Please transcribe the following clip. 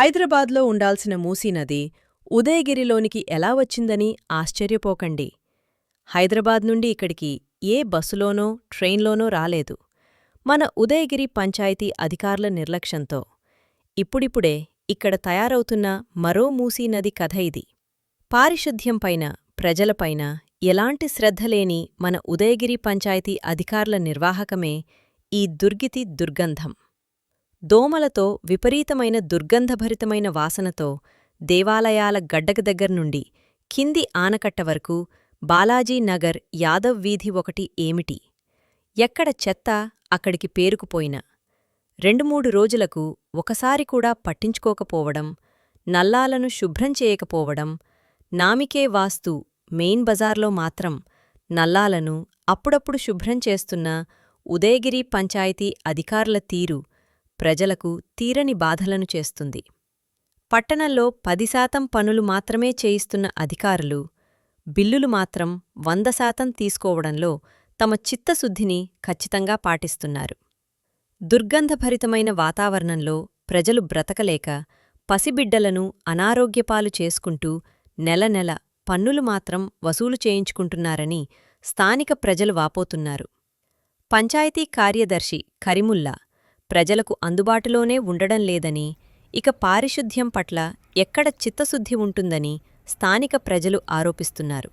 హైదరాబాద్లో ఉండాల్సిన మూసీనది ఉదయగిరిలోనికి ఎలా వచ్చిందని ఆశ్చర్యపోకండి. హైదరాబాద్ నుండి ఇక్కడికి ఏ బస్సులోనో ట్రైన్లోనో రాలేదు. మన ఉదయగిరి పంచాయతీ అధికారుల నిర్లక్ష్యంతో ఇప్పుడిప్పుడే ఇక్కడ తయారవుతున్న మరో మూసీనది కథ ఇది. పారిశుద్ధ్యంపైన ప్రజలపైన ఎలాంటి శ్రద్ధలేని మన ఉదయగిరి పంచాయతీ అధికారుల నిర్వాహకమే ఈ దుర్గితి దుర్గంధం. దోమలతో విపరీతమైన దుర్గంధభరితమైన వాసనతో దేవాలయాల గడ్డక దగ్గర్నుండి కింది ఆనకట్ట వరకు బాలాజీ నగర్ యాదవ్ వీధి ఒకటి ఏమిటి? ఎక్కడ చెత్త అక్కడికి పేరుకుపోయిన? రెండు మూడు రోజులకు ఒకసారి కూడా పట్టించుకోకపోవడం నల్లాలను శుభ్రం చేయకపోవడం నామికే వాస్తు మెయిన్ బజార్లో మాత్రం నల్లాలను అప్పుడప్పుడు శుభ్రం చేస్తున్న ఉదయగిరి పంచాయతీ అధికారుల తీరు ప్రజలకు తీరని బాధలను చేస్తుంది. పట్టణంలో పది శాతం పనులు మాత్రమే చేయిస్తున్న అధికారులు బిల్లులు మాత్రం వంద శాతం తీసుకోవడంలో తమ చిత్తశుద్ధిని ఖచ్చితంగా పాటిస్తున్నారు. దుర్గంధభరితమైన వాతావరణంలో ప్రజలు బ్రతకలేక పసిబిడ్డలను అనారోగ్యపాలు చేసుకుంటూ నెల నెల పన్నులు మాత్రం వసూలు చేయించుకుంటున్నారని స్థానిక ప్రజలు వాపోతున్నారు. పంచాయతీ కార్యదర్శి కరిముల్లా ప్రజలకు అందుబాటులోనే ఉండడం లేదని ఇక పారిశుద్ధ్యం పట్ల ఎక్కడ చిత్తశుద్ధి ఉంటుందని స్థానిక ప్రజలు ఆరోపిస్తున్నారు.